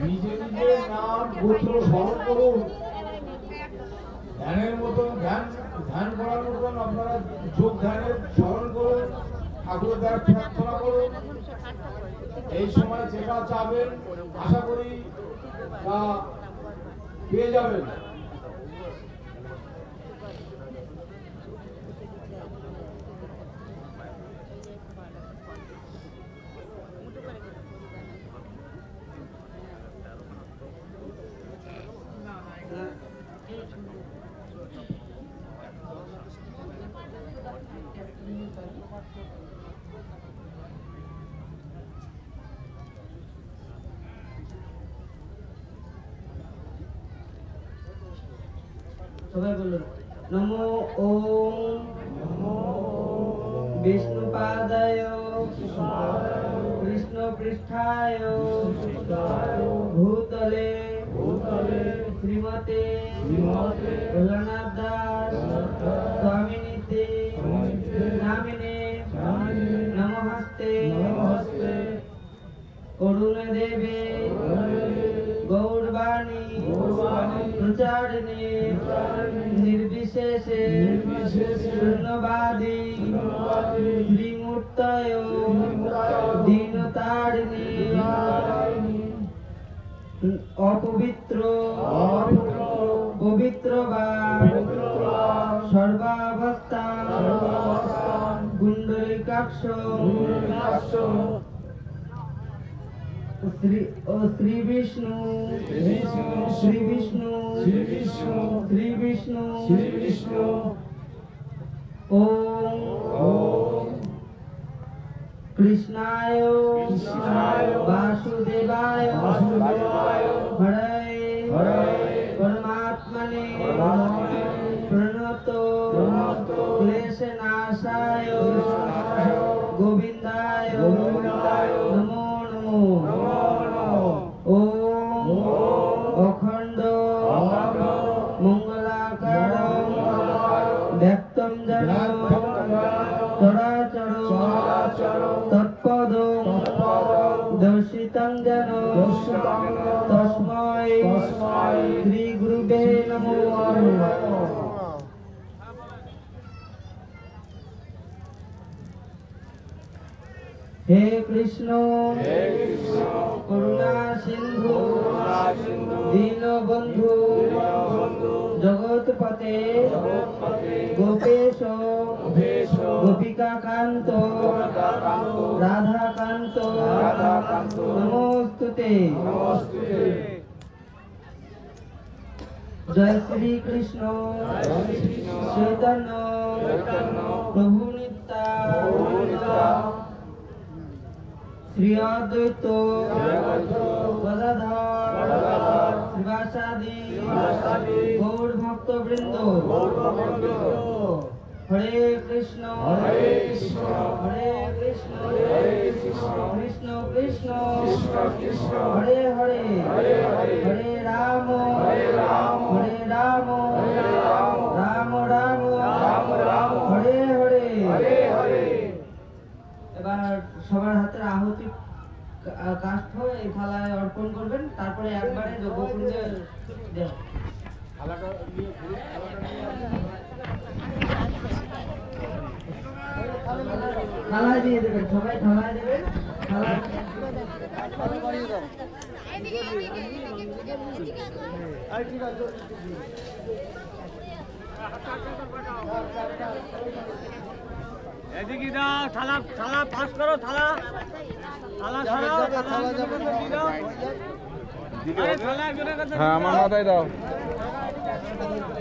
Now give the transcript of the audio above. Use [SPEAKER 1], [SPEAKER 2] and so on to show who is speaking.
[SPEAKER 1] নিজে নিজের নাম গোত্র স্মরণ করুন ধ্যানের মতন ধ্যান ধ্যান করার মতন আপনারা যোগ ধ্যানের স্মরণ করুন ঠাকুরের দ্বারা প্রার্থনা করুন। এই সময় যেটা চাবেন, আশা করি পেয়ে যাবেন।
[SPEAKER 2] সবাই বলুন। নমো ওম বিষ্ণুপাদায় কৃষ্ণ পৃষ্ঠায় ভূতলে শ্রীমতে ভোলানাথ দাস স্বামিনীতে নামিনে নমস্তে অরুণ দেবে গৌরবাণী প্রচারিণী নির্বিশেষে শূন্যবাদী পবিত্র বা সর্বাবস্থা। কুণ্ডলিকাক্ষ শ্রী বিষ্ণু শ্রী বিষ্ণু
[SPEAKER 1] শ্রী বিষ্ণু।
[SPEAKER 2] শ্রী বিষ্ণু।
[SPEAKER 1] শ্রী বিষ্ণু।
[SPEAKER 2] ওম। কৃষ্ণায়
[SPEAKER 1] কৃষ্ণায়
[SPEAKER 2] বাসুদেবায় হরে ক্লেশনাশায়
[SPEAKER 1] ক্লেশনাশায়
[SPEAKER 2] গোবিন্দায়।
[SPEAKER 1] গোবিন্দায়।
[SPEAKER 2] নমো নমো।
[SPEAKER 1] নমো নমো।
[SPEAKER 2] ওম অখণ্ড।
[SPEAKER 1] অখণ্ড।
[SPEAKER 2] মঙ্গলাকার
[SPEAKER 1] মঙ্গলাকারং
[SPEAKER 2] ব্যক্তম জন। চরাচর
[SPEAKER 1] চরাচর
[SPEAKER 2] হে কৃষ্ণ করুণা সিন্ধু দীনবন্ধু
[SPEAKER 1] দীনবন্ধু
[SPEAKER 2] জগৎপতে গোপেশ গোপিকা কান্ত রাধাকান্ত
[SPEAKER 1] রাধাকান্ত
[SPEAKER 2] নমস্তুতে। জয় শ্রী কৃষ্ণ চৈতন্য শ্রী অদ্বৈত
[SPEAKER 1] শ্রীঅদ্বৈত
[SPEAKER 2] গদাধর
[SPEAKER 1] গদাধর
[SPEAKER 2] শ্রীবাসাদি
[SPEAKER 1] শ্রীবাসাদি
[SPEAKER 2] গৌর ভক্ত বৃন্দ
[SPEAKER 1] গৌরভক্তবৃন্দ
[SPEAKER 2] হরে কৃষ্ণ
[SPEAKER 1] হরে কৃষ্ণ
[SPEAKER 2] হরে কৃষ্ণ
[SPEAKER 1] হরে কৃষ্ণ
[SPEAKER 2] এবার সবার হাতে আহুতি এই থালায় অর্পণ করবেন, তারপরে একবারে থালায় দিয়ে দেবেন, সবাই থালায় দেবেন
[SPEAKER 3] এদিকে দাও থালা থালা পাস করো থালা। থালা ছাড়াও থালা দাও।
[SPEAKER 4] হ্যাঁ আমার মাথায় দাও।